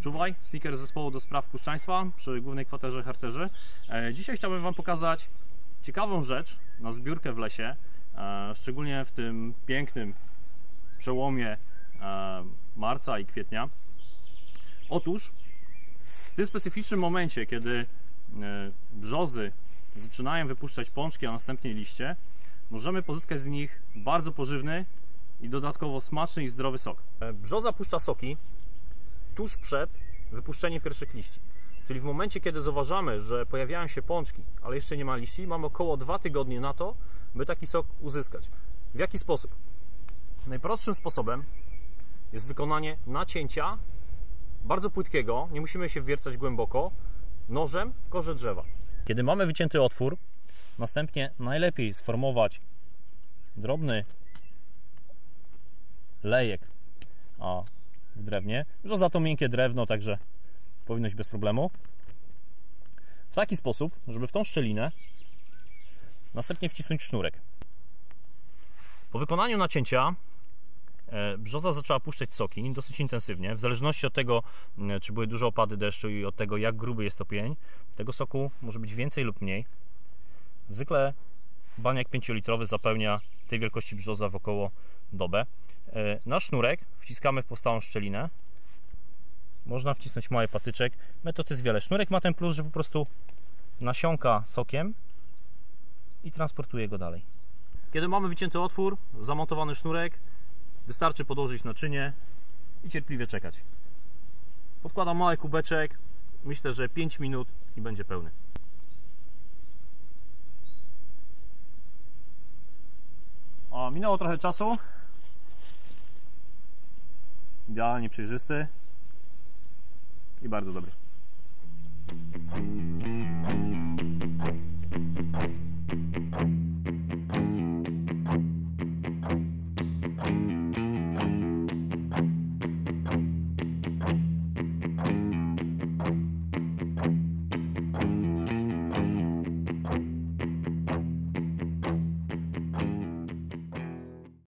Czuwaj, sneaker zespołu do spraw puszczaństwa przy głównej kwaterze harcerzy. E, Dzisiaj chciałbym Wam pokazać ciekawą rzecz na zbiórkę w lesie, e, szczególnie w tym pięknym przełomie e, marca i kwietnia. Otóż w tym specyficznym momencie, kiedy brzozy zaczynają wypuszczać pączki, a następnie liście, możemy pozyskać z nich bardzo pożywny i dodatkowo smaczny i zdrowy sok. E, Brzoza puszcza soki tuż przed wypuszczeniem pierwszych liści. Czyli w momencie, kiedy zauważamy, że pojawiają się pączki, ale jeszcze nie ma liści, mamy około 2 tygodnie na to, by taki sok uzyskać. W jaki sposób? Najprostszym sposobem jest wykonanie nacięcia bardzo płytkiego, nie musimy się wwiercać głęboko, nożem w korze drzewa. Kiedy mamy wycięty otwór, następnie najlepiej sformować drobny lejek w drewnie. Że za to miękkie drewno, także powinno być bez problemu. W taki sposób, żeby w tą szczelinę następnie wcisnąć sznurek. Po wykonaniu nacięcia brzoza zaczęła puszczać soki dosyć intensywnie. W zależności od tego, e, czy były duże opady deszczu i od tego, jak gruby jest to pień, tego soku może być więcej lub mniej. Zwykle baniak 5-litrowy zapełnia tej wielkości brzoza w około dobę. E, Na sznurek wciskamy w powstałą szczelinę. Można wcisnąć mały patyczek. Metod jest wiele. Sznurek ma ten plus, że po prostu nasiąka sokiem i transportuje go dalej. Kiedy mamy wycięty otwór, zamontowany sznurek, wystarczy podłożyć naczynie i cierpliwie czekać. Podkładam mały kubeczek. Myślę, że 5 minut i będzie pełny. O, minęło trochę czasu. Idealnie przejrzysty i bardzo dobry.